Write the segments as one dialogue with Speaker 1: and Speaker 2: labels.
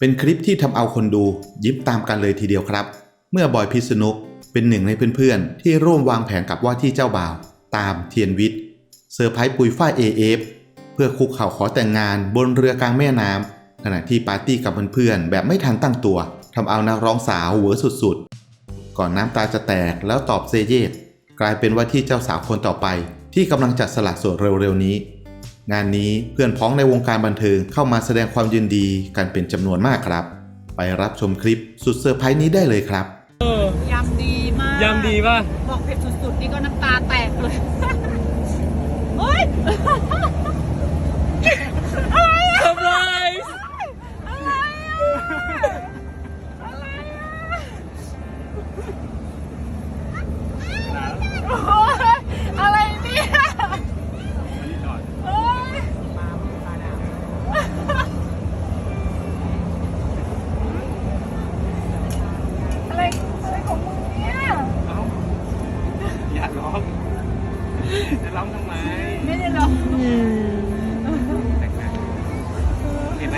Speaker 1: เป็นคลิปที่ทำเอาคนดูยิ้มตามกันเลยทีเดียวครับ เมื่อบอยพิษณุเป็นหนึ่งในเพื่อนๆ ที่ร่วมวางแผนกับว่าที่เจ้าบ่าว ตามเทียนวิทย์เซอร์ไพรส์ปุยฝ้ายเอเอฟเพื่อคุกเข่าขอแต่งงานบนเรือกลางแม่น้ำขณะที่ปาร์ตี้กับเพื่อนๆแบบไม่ทันตั้งตัวทำเอานักร้องสาวเวอสุดๆ ก่อนน้ำตาจะแตกแล้วตอบเซเยตกลายเป็นว่าที่เจ้าสาวคนต่อไป ที่กำลังจะสละโสดเร็วๆนี้ งานนี้เพื่อนพ้องในวงการบันเทิงเข้ามาแสดงความยินดีกันเป็นจำนวนมากครับ ไปรับชมคลิปสุดเซอร์ไพรส์นี้ได้เลยครับ
Speaker 2: เออยำ
Speaker 3: ดีมาก
Speaker 2: ยำดีป่ะ
Speaker 3: บอกเผ็ดสุดๆ นี่ก็น้ำตาแตกเลยเฮ้ย
Speaker 2: เซอร์ไพรส์
Speaker 3: อะไรอะ อะไรอะโอ๊ยอะไรเนี่ยโอ๊ยอะไรอะไรของมึงเนี่ย
Speaker 2: อย่าร้อง จะร้องทำไม
Speaker 3: ไม่ได้หรอ
Speaker 2: งงานเห็นไหม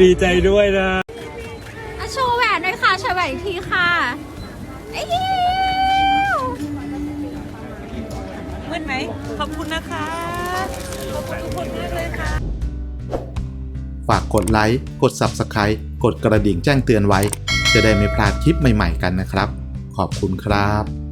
Speaker 2: ดีใจด้วยนะ
Speaker 4: อะโชว์แหวนหน่อยค่ะโชว์แหวนอีกทีค่ะไอ้ยิ
Speaker 3: มืดไหม ขอบคุณนะคะ ขอบคุณทุกคนมากเลยค่ะ
Speaker 1: ฝากกดไลค์ กด Subscribe กดกระดิ่งแจ้งเตือนไว้ จะได้ไม่พลาดคลิปใหม่ๆกันนะครับ ขอบคุณครับ